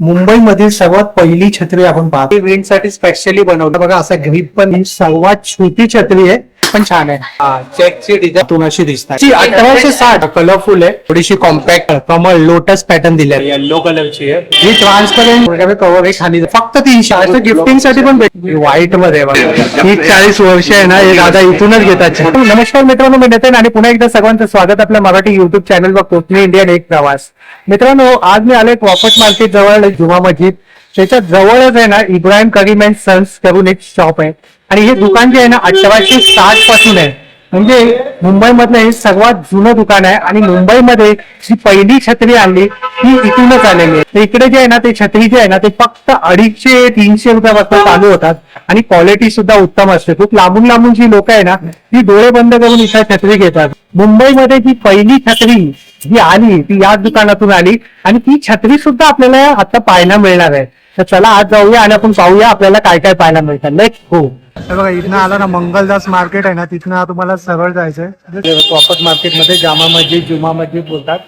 मुंबईमधील सर्वात पहिली छत्री आपण पाहतो. विंडसाठी स्पेशली बनवलं. बघा असं ग्रीप पण ही सर्वात छोटी छत्री आहे. पण छान आहे. चेकची डिझाईन अशी दिसतात अठराशे साठ. कलरफुल आहे. थोडीशी कॉम्पॅक्ट कमळ लोटस पॅटर्न दिले येलो कलरची आहे. ही ट्रान्सपरंट कव्हर आहे. खाली फक्त तीनशे. गिफ्टिंगसाठी पण व्हाईटमध्ये. ही चाळीस वर्ष आहे ना हे दादा इथूनच घेतात. नमस्कार मित्रांनो मी नितीन आणि पुन्हा एकदा सर्वांचं स्वागत आपल्या मराठी युट्यूब चॅनल व कोकणी इंडियन एक प्रवास. मित्रांनो आज मी आलोय वॉफट मार्केट जवळ जुमा मस्जिद. त्याच्या जवळच आहे ना इब्राहिम करीम अँड सन्स करून एक शॉप आहे. आणि हे दुकान जे आहे ना अठराशे साठपासून आहे. म्हणजे मुंबईमधलं हे सर्वात जुनं दुकान आहे आणि मुंबईमध्ये जी पहिली छत्री आणली ती इथूनच आलेली आहे. इकडे जे आहे ना ते छत्री जे आहे ना ते फक्त अडीचशे तीनशे रुपयापासून चालू होतात आणि क्वालिटी सुद्धा उत्तम असते. खूप लांबून लांबून जी लोक आहे ना ती डोळे बंद करून इथं छत्री घेतात. मुंबईमध्ये जी पहिली छत्री जी आली ती याच दुकानातून आली आणि ती छत्री सुद्धा आपल्याला आता पाहायला मिळणार आहे. तर चला आज जाऊया आणि आपण पाहूया आपल्याला काय काय पाहायला मिळतं. लेट हो बघा इथनं आला ना मंगलदास मार्केट आहे ना तिथनं तुम्हाला सरळ जायचंय. प्रॉपर मार्केटमध्ये जामा मस्जिद जुमा मस्जिद बोलतात.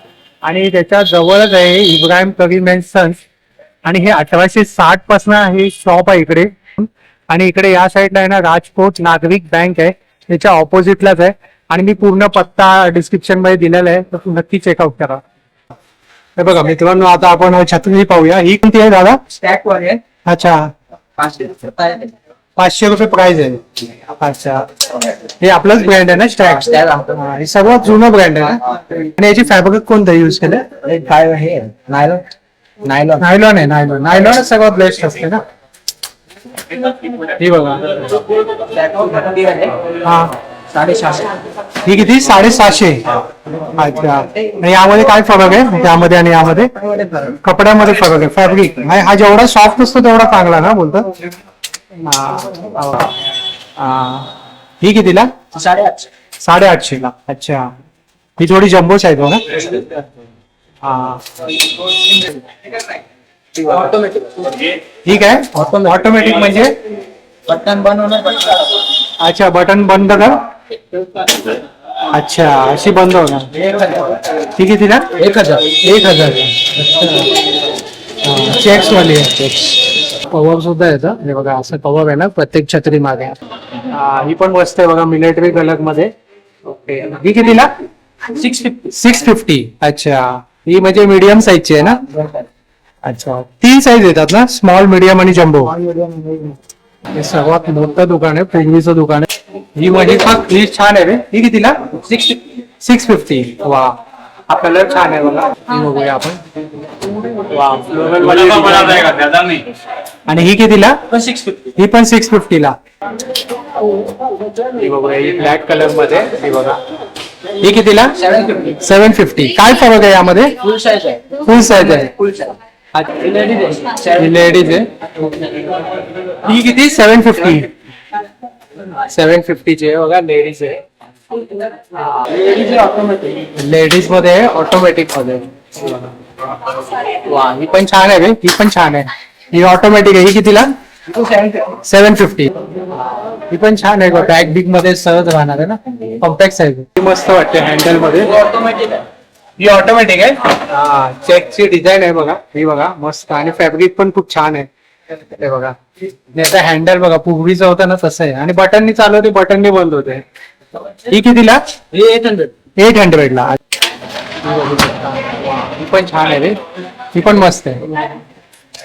आणि त्याच्या जवळच आहे इब्राहिम करीम अँड सन्स आणि हे अठराशे साठपासून हे शॉप आहे इकडे. आणि इकडे या साईडला आहे ना राजकोट नागरिक बँक आहे. त्याच्या ऑपोजिटलाच आहे. आणि मी पूर्ण पत्ता डिस्क्रिप्शनमध्ये दिलेला आहे तर तू नक्की चेकआउट करा. हे बघा मित्रांनो आता आपण छत्री पाहूया. ही कोणती आहे दादा? स्टॅक वर आहे. अच्छा. पाचशे रुपये प्राइस आहे. अच्छा. हे आपलंच ब्रँड आहे ना आपलं. हे सर्वात जुनं ब्रँड आहे ना? आणि याची फॅब्रिक कोणतं युज केलं काय हे? नायलॉन नायलॉन नायलॉन आहे नायलॉन नायलॉन सर्वात बेस्ट असते ना? ही बघा. हा. साडेसहाशे ही किती? साडेसहाशे. अच्छा. यामध्ये काय फरक आहे? त्यामध्ये आणि यामध्ये? कपड्यामध्ये फरक आहे. फॅब्रिक हा जेवढा सॉफ्ट असतो तेवढा चांगला ना बोलतात हा. हा. ही कितीला साडेआठशे साडेआठशे ला अच्छा। ही थोडी जम्बो साईज बघा हा। ठीक आहे ऑटोमॅटिक म्हणजे? बटन बनवणं अच्छा बटन बंद कर। अच्छा अशी बंद होणार हज़ार। ही कितीला एक हज़ार। एक हज़ार। चेक्स वाली आहे कवर सुद्धा येतं. हे बघा असं कवर आहे ना प्रत्येक छत्री मागे. हा, पण मस्त आहे बघा मिलिटरी कलरमध्ये. ओके. ही कितीला? सिक्स फिफ्टी सिक्स फिफ्टी अच्छा. ही म्हणजे मीडियम साईजची आहे ना? अच्छा. तीन साईज येतात ना? स्मॉल मीडियम आणि जम्बो हे सर्वात मोठं दुकान आहे पूर्वीचं दुकान आहे. ही म्हणजे ही छान आहे रे. ही कितीला? सिक्स सिक्स फिफ्टी वा. हा कलर छान आहे बघा. ही. बघूया आपण. आणि ही कितीला? पण सिक्स फिफ्टी ही पण सिक्स फिफ्टीला ही बघूया ही ब्लॅक कलरमध्ये ही बघा. ही कितीला? सेवन फिफ्टी फिफ्टी काय फरक आहे यामध्ये? फुल साईज आहे. फुल साईज आहे. फुल साईज लेडीज आहे. ही सेवन लेडीज आहे. ही किती? सेवन फिफ्टी सेवन फिफ्टीची आहे बघा लेडीज आहे. लेडीज ऑटोमॅटिक लेडीजमध्ये ऑटोमॅटिकमध्ये. वा ही पण छान आहे रे ही पण छान आहे. ही ऑटोमॅटिक आहे. ही कितीला? सेवन फिफ्टी ही पण छान आहे. बॅग बिगमध्ये सहज राहणार आहे ना. कॉम्पॅक्ट साईज ही मस्त वाटते हँडलमध्ये. ऑटोमॅटिक आहे. ही ऑटोमॅटिक आहे? हा चेकची डिझाईन आहे बघा. ही बघा मस्त. आणि फॅब्रिक पण खूप छान आहे. हे बघा. हँडल बघा पूर्वीचं होतं ना तसं आहे. आणि बटननी चालू होते बटननी बंद होते. ही कितीला एट हंड्रेड एट हंड्रेड ला. ही पण छान आहे रे. ही पण मस्त आहे.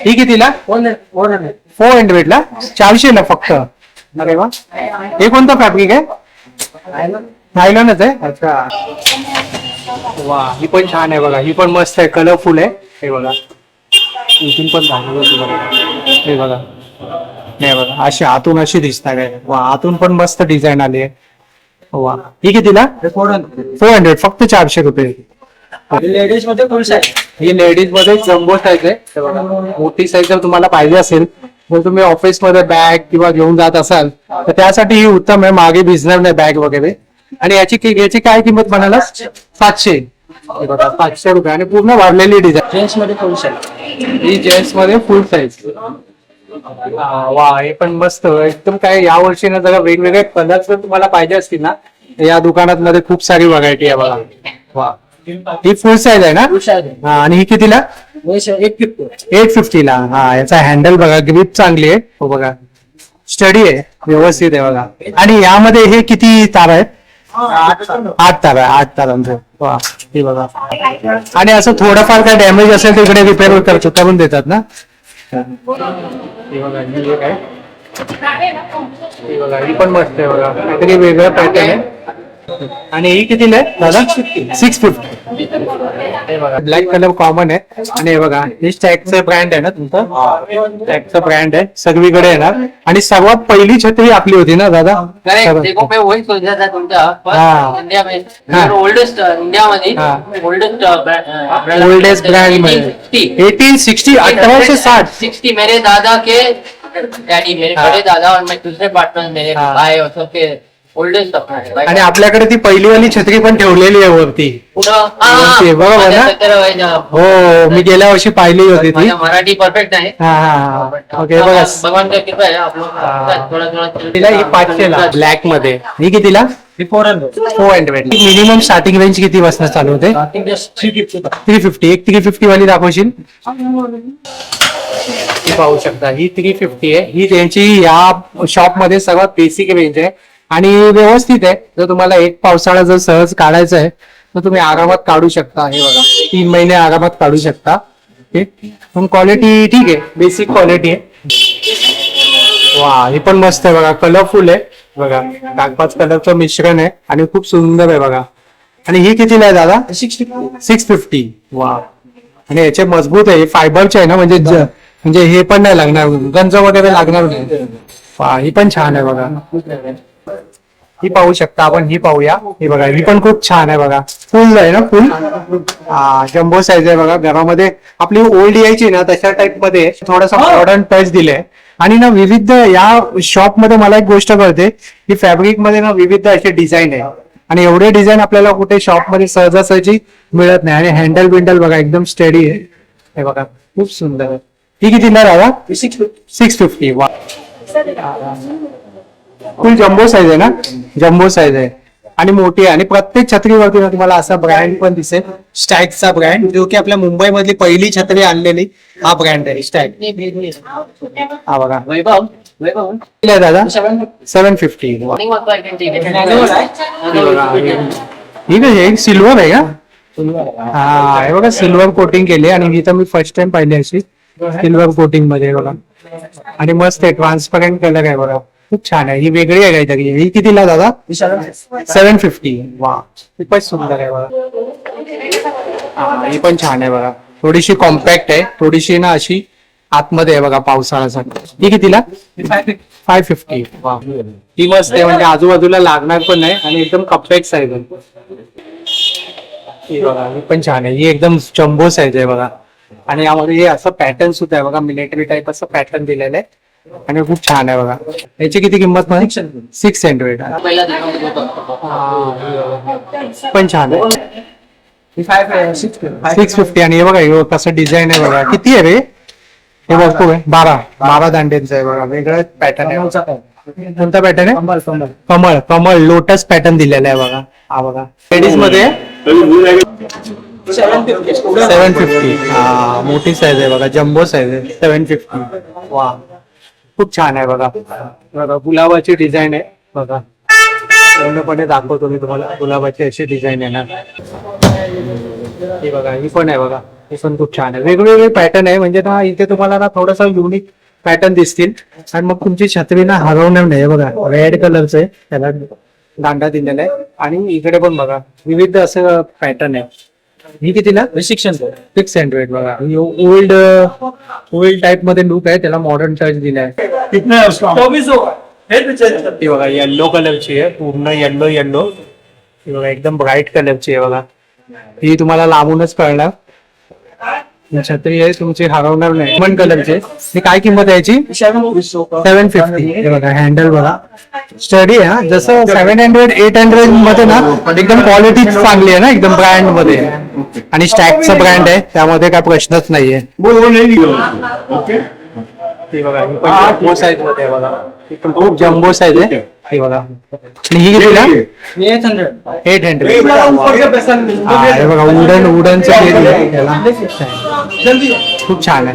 ही कितीला? फोर हंड्रेड ला चारशे ला? फक्त. अरे वा. हे कोणतं फॅब्रिक आहे? नायलॉनच आहे? अच्छा. वा ही पण छान आहे बघा. ही पण मस्त आहे. कलरफुल आहे. हे बघा. इथून पण हे बघा. हे बघा. अशी आतून अशी दिसतात आहे वा आतून पण मस्त डिझाईन आली आहे. वा. ही कितीला? फोर हंड्रेड फोर हंड्रेड फक्त चारशे रुपये. लेडीजमध्ये फुल साईज ही लेडीजमध्ये जम्बो साईज आहे. मोठी साईज जर तुम्हाला पाहिजे असेल जर तुम्ही ऑफिसमध्ये बॅग किंवा घेऊन जात असाल तर त्यासाठी ही उत्तम आहे. मागे भिजणार नाही बॅग वगैरे. आणि याची याची काय किंमत म्हणाला सातशे. बघा सातशे रुपये. आणि पूर्ण वाढलेली डिझाईन जेंट्समध्ये फुल साईज ही जेंट्समध्ये फुल साईज वा हे पण मस्त. एकदम काय या वर्षी ना जरा वेगवेगळे कलर जर तुम्हाला पाहिजे असतील ना. या दुकानात मध्ये खूप सारी व्हरायटी आहे बघा. वा. ही फुल साईज आहे ना? हा, आणि ही कितीला? एट फिफ्टीला हा याचा हँडल बघा ग्रिप चांगली आहे. हो बघा. स्टडी आहे व्यवस्थित आहे बघा. आणि यामध्ये हे किती तार आहेत? आठ तार. आहे आठ तारांचं वा हे बघा. आणि असं थोडंफार काय डॅमेज असेल तर इकडे रिपेअर करतो करून देतात ना? हे बघा ही एक आहे. ही बघा ही पण मस्त आहे बघा. काहीतरी वेगळं पॅटर्न आहे. आणि ही कितीला आहे दादा? सिक्स फिफ्टी हे बघा ब्लॅक कलर कॉमन आहे. आणि हे बघा हे स्टॅगचं ब्रँड आहे ना तुमचं? स्टॅगचं ब्रँड आहे. सगळीकडे येणार आणि सर्वात पहिली छत्री आपली होती ना दादा? करेक्ट सर्वात- देखो मैं वही सोच रहा था तुमका हाँ। फर्स्ट इंडिया में हाँ। ओल्डेस्ट इंडिया मध्ये। ओल्डेस्ट ओल्डेस्ट ब्रँडमध्ये. एटीन सिक्स्टी अठराशे साठ. सिक्सटी मेरे दादा के डैडी मेरे। बड़े दादा और मैं दूसरे पार्टनर मेरे हाँ। भाई और सबके ओल्डेस्ट है आणि आपल्याकडे ती पहिली वाली छत्री पण ठेवलेली आहे वरती. पुढं? हाँ, ते बरोबर ना? हो मी गेल्या वर्षी पाहिली होती ती. मराठी परफेक्ट आहे. हा हा हा. ओके बघा. भगवान का कृपा आहे. आप लोग हाँ। थोड़ा थोड़ा तिला ही पाचशेला ब्लॅकमध्ये. ही कितीला? Four hundred minimum starting range किती वाजता चालू होते? थ्री फिफ्टी एक थ्री फिफ्टी वाली दाखवशील? ही पाहू शकता. ही थ्री फिफ्टी आहे. ही त्यांची या शॉपमध्ये सर्वात बेसिक रेंज आहे. आणि व्यवस्थित आहे. जर तुम्हाला एक पावसाळा जर सहज काढायचा आहे तर तुम्ही आरामात काढू शकता. हे बघा तीन महिने आरामात काढू शकता. पण क्वालिटी ठीक आहे बेसिक क्वालिटी आहे. वा हे पण मस्त आहे बघा कलरफुल आहे. बघा कागपाच कलरचं मिश्रण आहे आणि खूप सुंदर आहे बघा. आणि ही कितीला आहे दादा? सिक्स फिफ्टी वा. आणि याचे मजबूत आहे फायबरचे आहे ना म्हणजे म्हणजे हे पण नाही लागणार गंज वगैरे लागणार नाही. वा ही पण छान आहे बघा. ही पाहू शकता आपण ही पाहूया. ही बघा ही पण खूप छान आहे बघा. फुल आहे ना फुल? हा जम्बो साईज आहे बघा. घरामध्ये आपली ओल्ड यायची ना तशा टाइपमध्ये थोडासा मॉडर्न टच दिले आणि ना विविध या शॉपमध्ये मला एक गोष्ट कळते की फॅब्रिकमध्ये ना विविध असे डिझाईन आहे. आणि एवढे डिझाईन आपल्याला कुठे शॉपमध्ये सहजासहजी मिळत नाही. आणि हँडल बिंडल बघा एकदम स्टेडी आहे. हे बघा खूप सुंदर आहे. ही किती ना दादा सिक्स फिफ्टी सिक्स फिफ्टी वा. फुल जम्बो साईज आहे ना? जम्बो साईज आहे. आणि मोठी आहे. आणि प्रत्येक छत्रीवरती ना तुम्हाला असा ब्रँड पण दिसेल. स्टॅगचा ब्रँड जो की आपल्या मुंबईमधली पहिली छत्री आणलेली हा ब्रँड आहे. स्टॅग हा बघा. वैभव. वैभव. किती आहे दादा? सेवन फिफ्टी. Manual आहे? ही सिल्वर आहे? का? हा हे बघा सिल्वर कोटिंग केली आणि ही तर मी फर्स्ट टाइम पाहिली अशी. सिल्वर कोटिंगमध्ये बघा. आणि मस्त आहे. ट्रान्सपरंट कलर आहे बघा. खूप छान आहे. ही वेगळी आहे काहीतरी. ही कितीला दादा? सेवन फिफ्टी वा खूपच सुंदर आहे बघा. हा, ही पण छान आहे बघा. थोडीशी कॉम्पॅक्ट आहे. थोडीशी ना अशी आतमध्ये आहे बघा पावसाळ्यासाठी ही कितीला? फाय फिफ्टी वा. ही मस्त आहे. म्हणजे आजूबाजूला लागणार पण नाही आणि एकदम कम्पॅक्ट आहे. ही बघा ही पण छान आहे. ही एकदम चंबो साईज आहे बघा. आणि यामध्ये हे असं पॅटर्न सुद्धा आहे बघा. मिलिटरी टाईप असं पॅटर्न दिलेलं आहे. आणि खूप छान आहे बघा. याची किती किंमत मध्ये सिक्स हंड्रेड. पण छान आहे. सिक्स फिफ्टी आणि हे बघा हे कसं डिझाईन आहे बघा. किती आहे रे? हे बघतो आहे बारा. बारा दांड्यांचं आहे बघा. वेगळं पॅटर्न आहे कोणता पॅटर्न आहे? कमळ कमळ लोटस पॅटर्न दिलेला आहे बघा. हा बघा. लेडीजमध्ये? सेवन फिफ्टी सेवन फिफ्टी हा मोठी साईज आहे बघा. जम्बो साईज आहे. सेवन फिफ्टी वा. खूप छान आहे बघा. बघा गुलाबाची डिझाईन आहे. बघा. पूर्णपणे दाखवतो मी तुम्हाला. गुलाबाची अशी डिझाईन येणार ही बघा ही पण आहे बघा. ही पण खूप छान आहे. वेगवेगळे पॅटर्न आहे. म्हणजे ना इथे तुम्हाला ना थोडस युनिक पॅटर्न दिसतील. आणि मग तुमची छत्री ना हरवणार नाही. बघा रेड कलरचं आहे. त्याला दांडा दिलेला आहे. आणि इकडे पण बघा विविध असं पॅटर्न आहे. ही कितीला? रिस्ट्रिक्शन सिक्स हंड्रेड बघा. ओल्ड ओल्ड टाइपमध्ये लुक आहे. त्याला मॉडर्न टच दिलाय. ही बघा येल्लो कलरची आहे. पूर्ण येल्लो येल्लो ही बघा एकदम ब्राईट कलरची आहे बघा. ही तुम्हाला लांबूनच कळणार. ही छत्री आहे तुमची हरवणार नाही. पण कलरची. ही काय किंमत आहे याची? सेवन फिफ्टी हे बघा हँडल बघा. स्टडी आहे हा. जसं सेव्हन हंड्रेड एट हंड्रेडमध्ये ना एकदम क्वालिटी चांगली आहे ना एकदम ब्रँडमध्ये. आणि स्टॅकचा ब्रँड आहे त्यामध्ये काय प्रश्नच नाहीये. बघा ही पण जम्बो साईजमध्ये आहे बघा. ही पण खूप जम्बो साईज आहे हे. बघा. आणि ही कितीला एट हंड्रेड एट हंड्रेड हे बघा वुडन वुडनचं हे दिलंय त्याला. खूप छान आहे.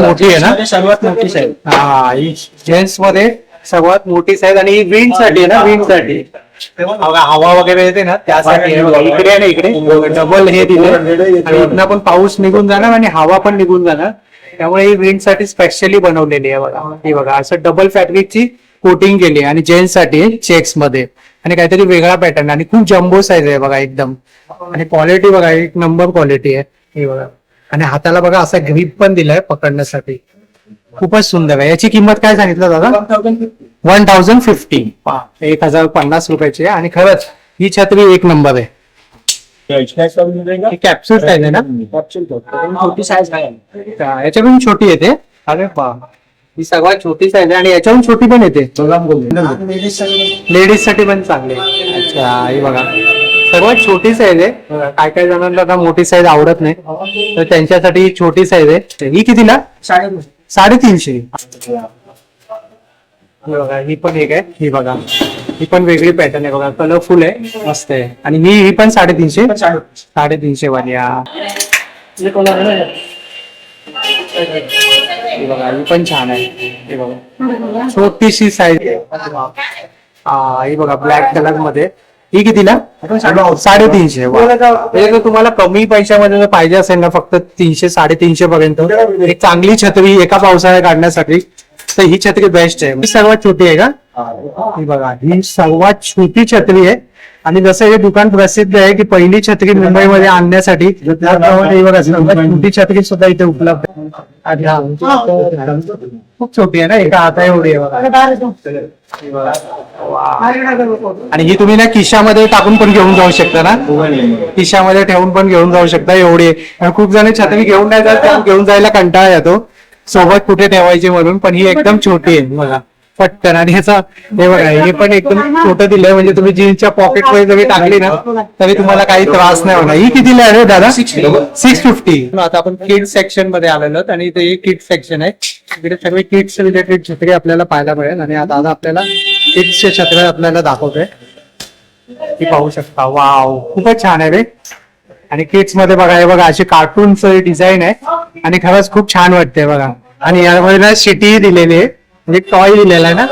मोठी आहे ना? सर्वात मोठी साईज. हा ही जेंट्समध्ये सर्वात मोठी साईज आणि ही विंडसाठी आहे ना विंडसाठी बघा, हवा वगैरे येते ना त्यासाठी. इकडे आहे ना इकडे डबल हे दिले आणि इथनं पण पाऊस निघून जाणार आणि हवा पण निघून जाणार. त्यामुळे ही विंडसाठी स्पेशली बनवलेली आहे बघा. ही बघा असं डबल फॅब्रिकची कोटिंग केली आहे आणि जेंट्ससाठी चेक्समध्ये. आणि काहीतरी वेगळा पॅटर्न आणि खूप जम्बो साईज आहे बघा एकदम. आणि क्वालिटी बघा एक नंबर क्वालिटी आहे. ही बघा. आणि हाताला बघा असा ग्रीप पण दिलाय पकडण्यासाठी. खूपच सुंदर आहे. याची किंमत काय सांगितलं दादा? वन थाउजंड फिफ्टी एक हजार पन्नास रुपयाची आहे. आणि खरंच ही छत्री एक नंबर आहे. कॅप्सूल साईज आहे ना? छोटी साईज आहे याच्याकडून छोटी येते? अरे बा ही सर्वात छोटी साईज आहे आणि याच्याहून छोटी पण येते? लेडीजसाठी पण. चांगली. आहे. अच्छा ही बघा. सर्वात छोटी साईज आहे. काय काय जणांना आता मोठी साईज आवडत नाही. तर त्यांच्यासाठी छोटी साईज आहे. ही कितीला? साडे साडेतीनशे. ही बघा ही पण एक आहे. ही बघा. ही पण वेगळी पॅटर्न आहे बघा. कलरफुल आहे मस्त आहे. आणि ही ही पण साडेतीनशे? साडेतीनशे वाली हा. ही बघा ही पण छान आहे. ही बघा. छोटीशी साईज हा ही बघा ब्लॅक कलरमध्ये. ही कितीला? साडेतीनशे. म्हणजे तुम्हाला कमी पैशामध्ये जर पाहिजे असेल ना फक्त तीनशे साडेतीनशे पर्यंत. एक चांगली छत्री एका पावसाळ्यात काढण्यासाठी. तर ही छत्री बेस्ट आहे. सर्वात छोटी आहे का? ही. बघा ही सर्वात छोटी छत्री आहे. आणि जसं हे दुकान प्रसिद्ध आहे की पहिली छत्री मुंबईमध्ये आणण्यासाठी छोटी छत्री सुद्धा इथे उपलब्ध आहे. खूप छोटी आहे ना एका हाता एवढी ही. आणि ही तुम्ही ना खिशामध्ये टाकून पण घेऊन जाऊ शकता ना? खिशामध्ये ठेवून पण घेऊन जाऊ शकता एवढी खूप जण छत्री घेऊन नाही जात घेऊन जायला कंटाळा येतो. सोबत कुठे ठेवायची म्हणून पण ही एकदम छोटी आहे बघा. पटकन. आणि ह्याचा हे बघा हे पण एकदम छोटं दिलंय. म्हणजे तुम्ही जीन्सच्या पॉकेटमध्ये जरी टाकली ना तरी तुम्हाला काही त्रास नाही होणार. ही कितीला आहे रे दादा? सिक्स फिफ्टी आता आपण किड सेक्शनमध्ये आलेलो आणि इथे किड सेक्शन आहे. इकडे सगळे किड्स रिलेटेड छत्री आपल्याला पाहायला मिळेल. आणि आता दादा आपल्याला किड्सचे छत्रे आपल्याला दाखवतोय. ती पाहू शकता. वाव खूपच छान आहे रे. आणि किड्समध्ये बघा हे बघा अशी कार्टूनच डिझाईन आहे. आणि खरंच खूप छान वाटते बघा. आणि यामध्ये ना सिटी दिलेली आहे. म्हणजे टॉय दिलेला आहे ना?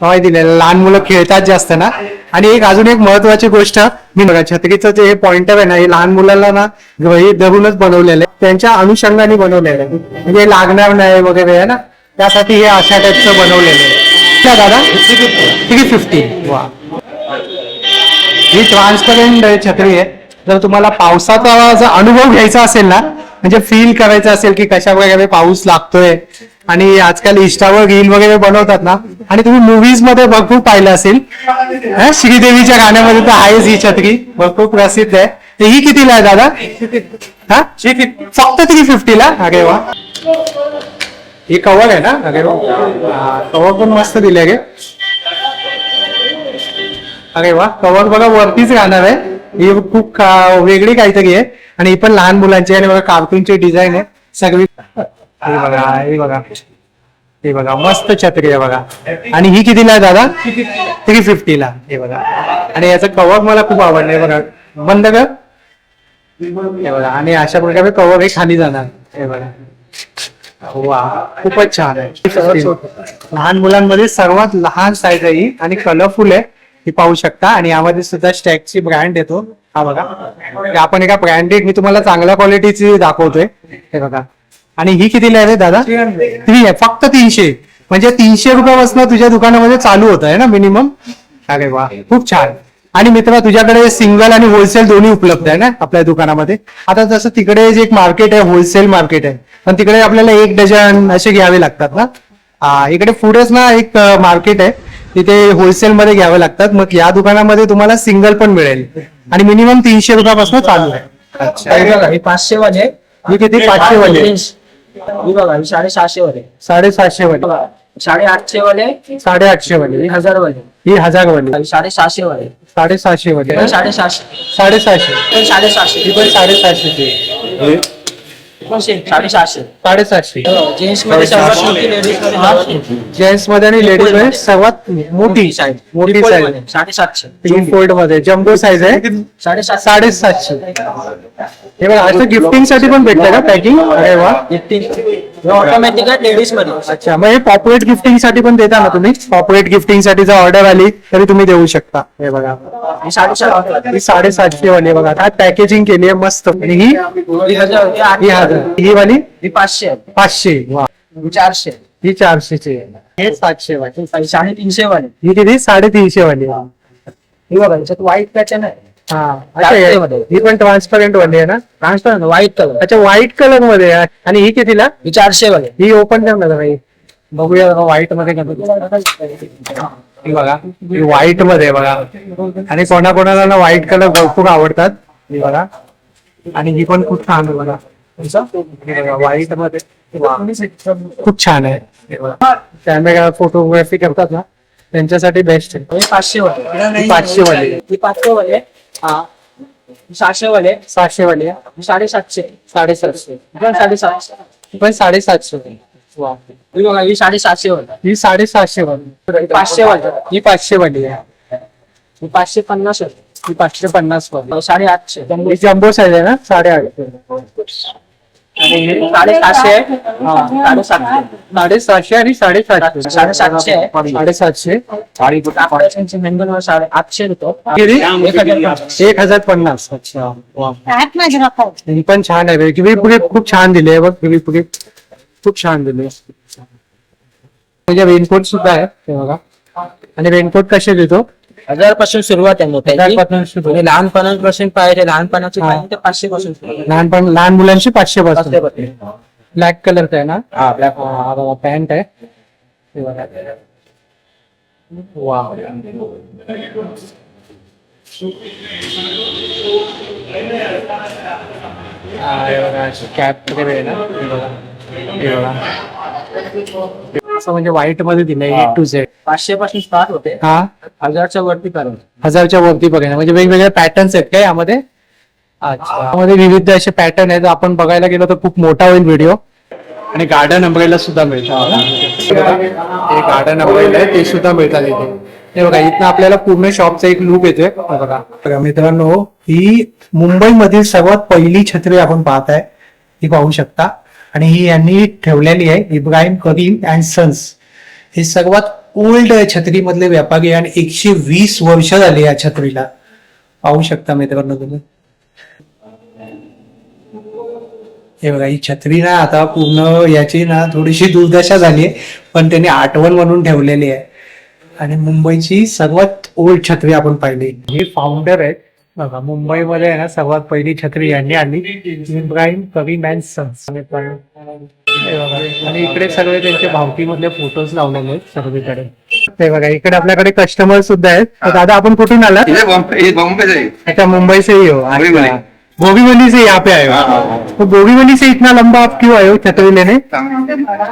टॉय दिलेला. लहान मुलं खेळतात जास्त ना. आणि एक अजून एक महत्वाची गोष्ट मी बघा छत्रीचं जे पॉइंटर आहे ना हे लहान मुलांना ना हे धरूनच बनवलेलं आहे. त्यांच्या अनुषंगाने बनवलेलं आहे. म्हणजे लागणार नाही वगैरे आहे ना? त्यासाठी हे अशा टाईपचं बनवलेलं आहे. क्या दादा? किती फिफ्टी. वा. ही ट्रान्सपरंट छत्री आहे. जर तुम्हाला पावसाचा जर अनुभव घ्यायचा असेल ना म्हणजे फील करायचं असेल की कशा प्रकारे पाऊस लागतोय आणि आजकाल इंस्टावर रील वगैरे बनवतात ना आणि तुम्ही मुव्हीजमध्ये भरपूर पाहिलं असेल श्रीदेवीच्या गाण्यामध्ये तर आहेच ही छत्री भरपूर प्रसिद्ध आहे. तर ही कितीला आहे दादा? हा? फक्त थ्री फिफ्टीला अरे वा. ही कवर आहे ना? अरे वा. कवर पण मस्त दिले गे. अरे वा कवर बघा वरतीच राहणार आहे. ही खूप का- वेगळी काहीतरी आहे. आणि ही पण लहान मुलांची आहे आणि बघा कार्टूनची डिझाईन आहे. सगळी हे बघा हे बघा. हे बघा मस्त छत्री आहे बघा. आणि ही कितीला आहे दादा? थ्री फिफ्टीला हे बघा. आणि याचं कवर मला खूप आवडलंय बघा. बंद हे बघा. आणि अशा प्रकारे कवर हे खाली जाणार. हे बघा. वा खूपच छान आहे. लहान मुलांमध्ये सर्वात लहान साईज आहे ही आणि कलरफुल आहे. ही पाहू शकता. आणि यामध्ये सुद्धा स्टॅकची ब्रँड येतो. हा बघा. आपण एका ब्रँडेड मी तुम्हाला चांगल्या क्वालिटीची दाखवतोय. हे बघा. आणि ही कितीला आहे दादा? थ्री आहे. फक्त तीनशे. म्हणजे तीनशे रुपयापासून तुझ्या दुकानामध्ये चालू होत आहे ना मिनिमम अरे वा. खूप छान. आणि मित्रा तुझ्याकडे सिंगल आणि होलसेल दोन्ही उपलब्ध आहे ना आपल्या दुकानामध्ये? आता जसं तिकडे जे एक मार्केट आहे होलसेल मार्केट आहे. पण तिकडे आपल्याला एक डझन असे घ्यावे लागतात ना. इकडे पुढेच ना एक मार्केट आहे. तिथे होलसेल मध्ये घ्यावे लागतात. मग या दुकानामध्ये तुम्हाला सिंगल पण मिळेल. आणि मिनिमम तीनशे रुपयापासून चालू आहे. अच्छा. हे बघा हे पाचशे वाले. ही किती? पाचशे वाले. ही बघा ही साडेसहाशे वाले. साडेसातशे वाले. साडेआठशे वाले. साडेआठशे वाले. एक हजार वाले. ही हजार वाली. ही साडेसहाशे वाले. साडेसहाशे हे वाली साडेसहाशे. साडेसहाशे. हे पण साडेसहाशे. ही पण साडेसहाशे साडेसहाशे. साडेसातशे जेंट्समध्ये सर्वात मोठी लेडीजमध्ये सर्वात मोठी. जेंट्समध्ये आणि लेडीजमध्ये. सर्वात मोठी साईज मोठी Triple साईजमध्ये, साडेसातशे. तीन फोल्डमध्ये जम्बो साईज आहे. साडेसात साडेसातशे. हे बघा असं गिफ्टिंगसाठी पण भेटतं का? पॅकिंग अरे वा. ऑटोमॅटिक आहे लेडीजमध्ये. अच्छा मग हे कॉर्पोरेट गिफ्टिंगसाठी पण देता ना तुम्ही? कॉर्पोरेट गिफ्टिंगसाठी जर ऑर्डर आली तरी तुम्ही देऊ शकता. हे बघा. ही साडेसात ही साडेसातशे वाली आहे बघा. काय पॅकेजिंग केली आहे मस्त. आणि ही? ही हजार ही वाली? ही पाचशे पाचशे. वा. ही चारशे ही चारशेची आहे. हे सातशे वाली. साडेतीनशे वाले. ही किती? साडेतीनशे वाली. आहे. ही बघा याच्यात व्हाईट पॅटर्न आहे. मध्ये. ही पण ट्रान्सपरंट वाली आहे ना? ट्रान्सपरंट व्हाईट कलर अच्छा व्हाईट कलरमध्ये आहे. आणि ही कितीला? ही चारशे वाले. ही ओपन ना भाई बघूया व्हाईटमध्ये बघा ही व्हाईटमध्ये बघा. आणि कोणाकोणाला ना व्हाईट कलर भरपूर आवडतात. ही बघा. आणि ही पण खूप छान आहे बघा. व्हाईटमध्ये. खूप छान आहे. हे. कॅमेरा फोटोग्राफी करतात ना त्यांच्यासाठी बेस्ट आहे. पाचशे वाले. पाचशे वाली. पाचशे वाले. हा सहाशे वाले सहाशे वाली साडेसातशे. साडेसातशे. पण साडेसातशे. पण साडेसातशे. वा. ही बघा ही साडेसातशे वाले ही साडेसहाशे वाली पाचशे वाले ही पाचशे वाली आहे. ही पाचशे पन्नास वाले ही पाचशे पन्नास वाली साडेआठशे. जम्बो ही जम्बो साईज आहे ना? साडेआठशे. आणि ही साडेसहाशे हा साडेसातशे साडेसहाशे आणि साडेसातशे. साडेसातशे आहे. साडेसातशे. आपल्या मेंबर साडे आठशे रुपये. किती? एक हजार पन्नास. एक हजार पन्नास. अच्छा वा. आतमध्ये नको ही पण छान आहे. ग्रीप ग्रीप खूप छान दिली आहे बघ. ग्रीप ग्रीप खूप छान दिली म्हणजे रेनकोट सुद्धा आहे हे बघा. आणि रेनकोट कसे देतो? हजारपासून सुरुवात आहे मोठ्याची हजारपासून लहानपणापासून पाहिजे लहानपणाची हा. पाहिजे पाचशे पासून सुरुवात. लहानपण लहान मुलांची पाचशे पाचशे पासून. ब्लॅक कलरचा आहे ना हा, black. हा बघा पॅन्ट आहे. वा कॅप वगैरे आहे ना हे बघा हे बघा असं म्हणजे व्हाईटमध्ये दिलंय ए टू झेड पाचशे पासून स्टार्ट होते. हा? हजारच्या वरती पर्यंत हजारच्या वरती बघा म्हणजे वेगवेगळे पॅटर्न्स आहेत का यामध्ये? अच्छा. यामध्ये विविध असे पॅटर्न आहेत. आपण बघायला गेलो तर खूप मोठा होईल व्हिडिओ आणि गार्डन अम्ब्रेला सुद्धा मिळतात. हे गार्डन अम्ब्रेला आहे ते सुद्धा मिळतात इथे. हे बघा इथनं आपल्याला पूर्ण शॉपचा एक लुक येतोय. हे बघा. बघा मित्रांनो ही मुंबईमधील सर्वात पहिली छत्री आपण पाहत आहे ही पाहू शकता. आणि ही यांनी ठेवलेली आहे इब्राहिम करीम अँड सन्स हे सर्वात ओल्ड छत्री मधले व्यापारी आणि एकशे वीस वर्ष झाली या छत्रीला. पाहू शकता मित्रांनो तुम्ही. हे बघा ही छत्री ना आता पूर्ण याची ना थोडीशी दुर्दशा झाली आहे पण त्यांनी आठवण म्हणून ठेवलेली आहे. आणि मुंबईची सर्वात ओल्ड छत्री आपण पाहिली. हे फाउंडर आहेत बघा मुंबईमध्ये आहे ना सर्वात पहिली छत्री यांनी आणली इब्राहिम करीम अँड सन्स हे. आणि इकडे सगळे त्यांचे भावकीमधले फोटोज लावलेले आहेत सर्वीकडे ते बघा इकडे आपल्याकडे कस्टमर सुद्धा आहेत तर दादा आपण कुठून आला अच्छा मुंबई से ही हो बोरीवली से यहाँ पे आए हो तो बोरीवली से इतना लंबा आप क्यों आए हो छतरी लेने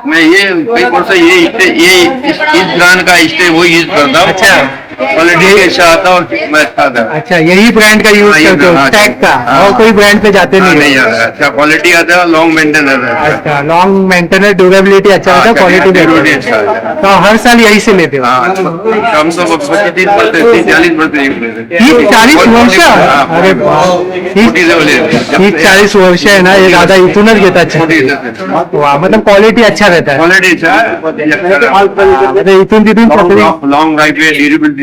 मैं ये कई ये ये इस ब्रांड का स्टे वो यूज करता हूँ अच्छा। क्वालिटी अच्छा आता और मैं अच्छा था। अच्छा यही ब्रांड का यूज़ हाँ, करते हो हाँ, टैग का? हाँ। और कोई ब्रांड पे जाते हाँ, नहीं नहीं आता अच्छा क्वालिटी आता है लॉन्ग मेंटेन रहता है। अच्छा लॉन्ग मेंटेनेंस ड्यूरेबिलिटी अच्छा हाँ, रहता है क्वालिटी भी अच्छा तो हर साल यही से लेते हो? हाँ कम तो पच्चीस तीस तीस चालीस तीस चाळीस वर्ष? अरे से तीस चाळीस वर्ष आहे ना हे। दादा इथूनच घेतात. वा मतलब क्वालिटी अच्छा रहता है। क्वालिटी अच्छा है हाँ, इथून तिथून लॉन्ग राइड में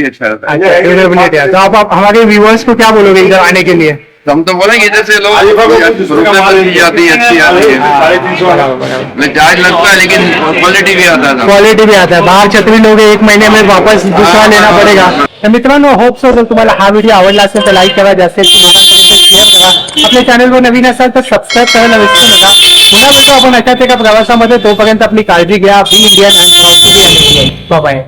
ड्यूरेबिलिटी अच्छा रहता है। अच्छा ड्यूरेबिलिटी है। तो आप, आप हमारे व्यूवर्स को क्या बोलोगे इधर आने के लिए? हम तो बोलेंगे इधर से लोग भी जाती है अच्छी आती है। चार्ज लगता है लेकिन क्वालिटी भी आता था क्वालिटी भी आता है। बाहर छत्री लोगे एक महीने में वापस दूसरा लेना पडेगा। तर मित्रांनो होप सो जर तुम्हाला हा व्हिडिओ आवडला असेल तर लाईक करा जास्तीत जास्त शेअर करा आपल्या चॅनलवर नवीन असाल तर सबस्क्राईब करायला विसरू नका पुन्हा भेटू आपण अशाच एका प्रवासामध्ये तोपर्यंत आपली काळजी घ्या बी इंडियन बाय